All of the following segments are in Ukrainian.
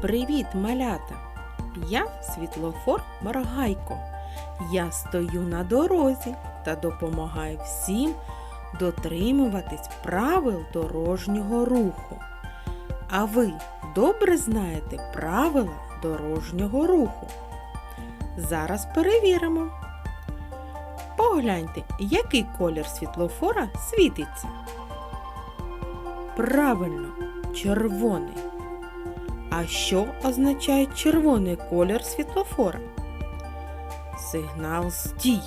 Привіт, малята! Я світлофор Маргайко. Я стою на дорозі та допомагаю всім дотримуватись правил дорожнього руху. А ви добре знаєте правила дорожнього руху? Зараз перевіримо. Погляньте, який колір світлофора світиться. Правильно, червоний. А що означає червоний колір світлофора? Сигнал стій.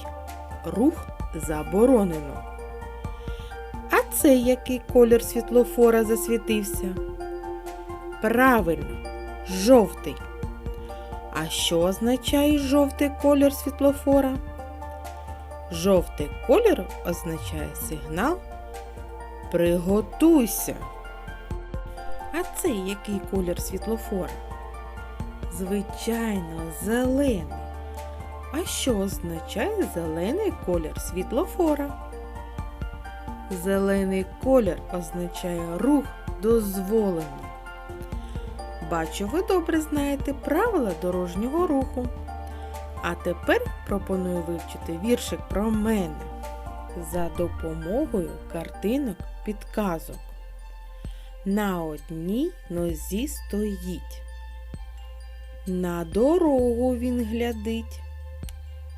Рух заборонено. А це який колір світлофора засвітився? Правильно, жовтий. А що означає жовтий колір світлофора? Жовтий колір означає сигнал Приготуйся. А це який колір світлофора? Звичайно, зелений. А що означає зелений колір світлофора? Зелений колір означає рух дозволено. Бачу, ви добре знаєте правила дорожнього руху. А тепер пропоную вивчити віршик про мене за допомогою картинок підказок. На одній нозі стоїть. На дорогу він глядить,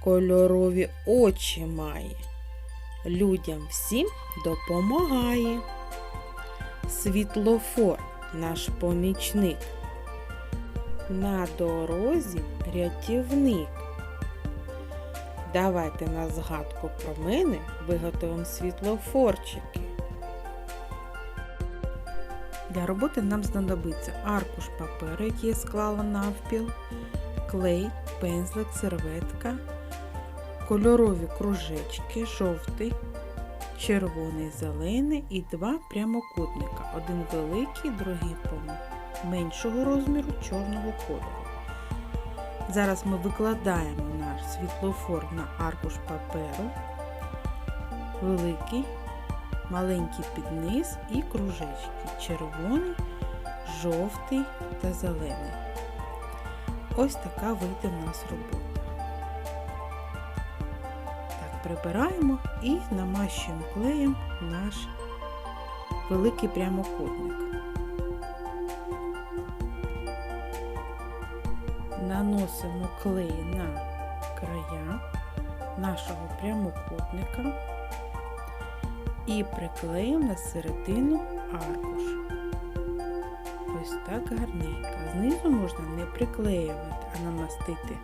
кольорові очі має, людям всім допомагає. Світлофор наш помічник. На дорозі рятівник. Давайте на згадку про мене виготовимо світлофорчики. Для роботи нам знадобиться аркуш паперу, який я склала навпіл, клей, пензлик, серветка, кольорові кружечки, жовтий, червоний, зелений і два прямокутника. Один великий, другий меншого розміру чорного кольору. Зараз ми викладаємо наш світлофор на аркуш паперу, великий, маленький підниз і кружечки червоний, жовтий та зелений. Ось така вийде в нас робота. Так, прибираємо і намащуємо клеєм наш великий прямокутник. Наносимо клей на края нашого прямокутника і приклеїмо на середину аркуш. Ось так гарненько. Знизу можна не приклеювати, а намастити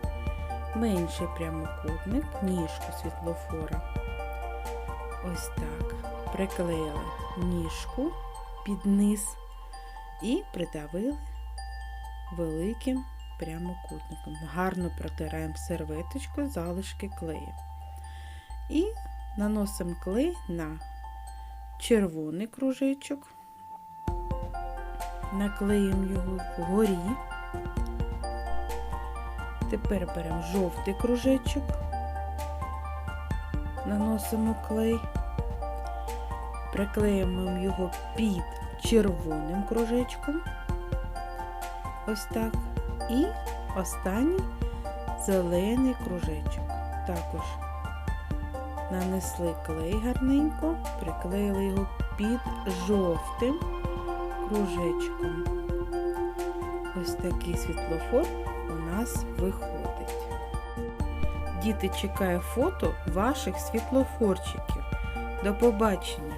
менший прямокутник, ніжку світлофора. Ось так. Приклеїли ніжку під низ і придавили великим прямокутником. Гарно протираємо серветочку залишки клею. І наносимо клей на червоний кружечок, наклеїмо його вгорі. Тепер беремо жовтий кружечок, наносимо клей, приклеїмо його під червоним кружечком. Ось так. І останній зелений кружечок. Також нанесли клей гарненько, приклеїли його під жовтим кружечком. Ось такий світлофор у нас виходить. Діти чекають фото ваших світлофорчиків. До побачення!